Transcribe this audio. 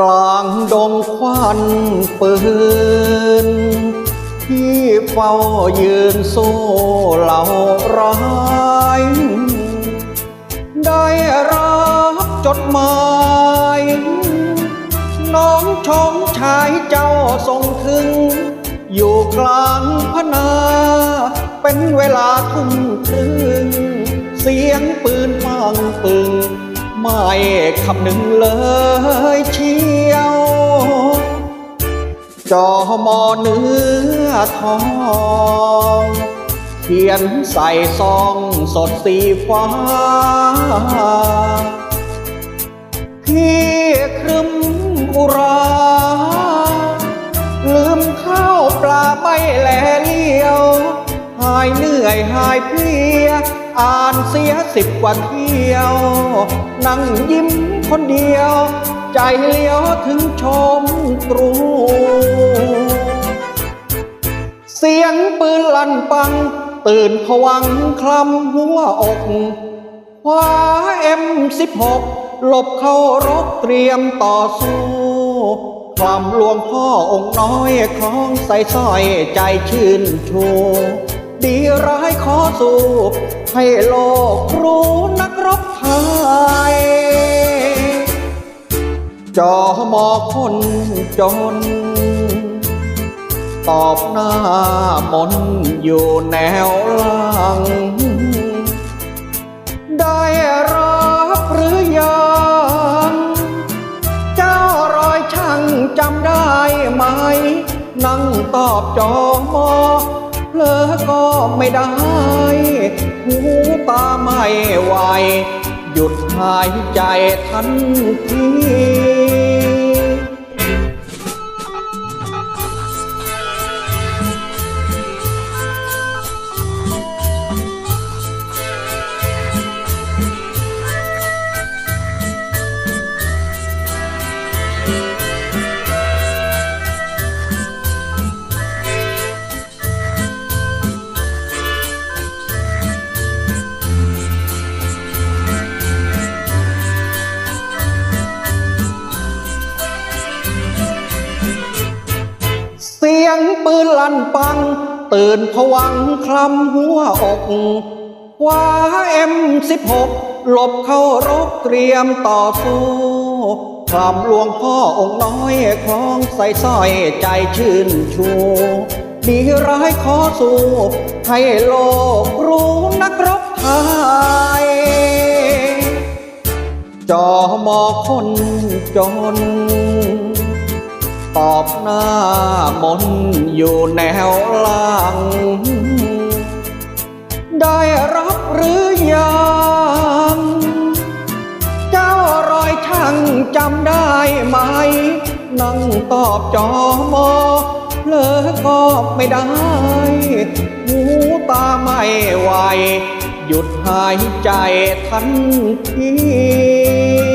ลางดงควันปืน ที่เฝ้ายืนสู้เหล่าร้าย ได้รับจดหมาย น้องชมชายเจ้าทรงถึง อยู่กลางพนา เป็นเวลาทุ่มครึ่ง เสียงปืนฟังปึง ไม่คำหนึ่งเลยเชียว จอมอเนื้อทอง เขียนใส่ซองสดสีฟ้า พี่ครึมอุรา ลืมข้าวปลาไม่แลเลี้ยว หายเหนื่อยหายเพลีย อ่านเสียสิบกว่าเที่ยว นั่งยิ้มคนเดียว ใจเลี้ยวถึงชมตรูเสียงปืนลั่นปัง ตื่นผวังคลำหัวอกคว้าเอ็มสิบหกหลบเข้ารบเตรียมต่อสู้ ความหลวงพ่อองค์น้อยคล้องใส่สร้อยใจชื่นชู ดีร้ายขอสู้ให้โลกรู้นักรบไทย จอมอคนจน ตอบหน้ามนอยู่แนวหลัง ได้รับหรือยังเจ้ารอยช่างจำได้ไหม นั่งตอบจอมอ ลอก็ไม่ได้ หูตาไม่ไหวหยุดหายใจทันที ปืนลั่นปัง ตื่นผวังคลำหัวอกว้าเอ็มสิบหกหลบเข้ารบเตรียมต่อสู้คลำหลวงพ่อองค์น้อยคล้องใส่สร้อยใจชื่นชูดีร้ายขอสู้ให้โลกรู้นักรบไทยจอมอคนจน ตอบหน้ามนอยู่แนวหลังได้รับหรือยัง เจ้ารอยช่างจำได้ไหม นั่งตอบจอมอเพลอก็ไม่ได้ หูตาไม่ไหว หยุดหายใจทันที